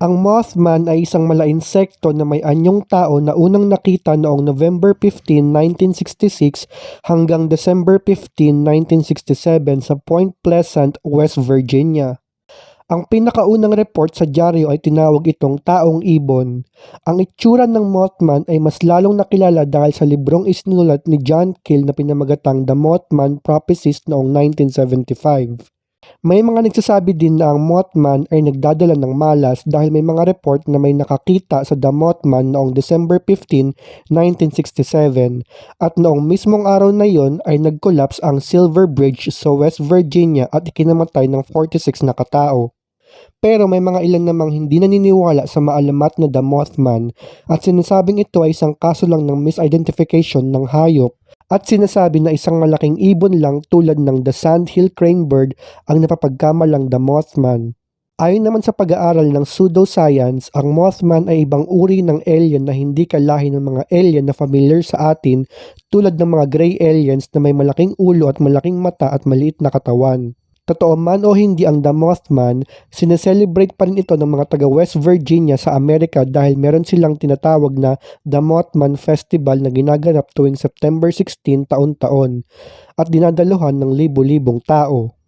Ang Mothman ay isang mala-insekto na may anyong tao na unang nakita noong November 15, 1966 hanggang December 15, 1967 sa Point Pleasant, West Virginia. Ang pinakaunang report sa dyaryo ay tinawag itong taong ibon. Ang itsura ng Mothman ay mas lalong nakilala dahil sa librong isinulat ni John Keel na pinamagatang The Mothman Prophecies noong 1975. May mga nagsasabi din na ang Mothman ay nagdadala ng malas dahil may mga report na may nakakita sa The Mothman noong December 15, 1967 at noong mismong araw na yon ay nag-collapse ang Silver Bridge sa West Virginia at ikinamatay ng 46 na katao. Pero may mga ilan namang hindi naniniwala sa maalamat na The Mothman at sinasabing ito ay isang kaso lang ng misidentification ng hayop at sinasabi na isang malaking ibon lang tulad ng the sandhill crane bird ang napapagkamalang the Mothman. Ayon naman sa pag-aaral ng pseudoscience, ang Mothman ay ibang uri ng alien na hindi kalahi ng mga alien na familiar sa atin tulad ng mga gray aliens na may malaking ulo at malaking mata at maliit na katawan. Totoo man o hindi ang The Mothman, sineselebrate pa rin ito ng mga taga West Virginia sa Amerika dahil meron silang tinatawag na The Mothman Festival na ginaganap tuwing September 16 taon-taon at dinadaluhan ng libo-libong tao.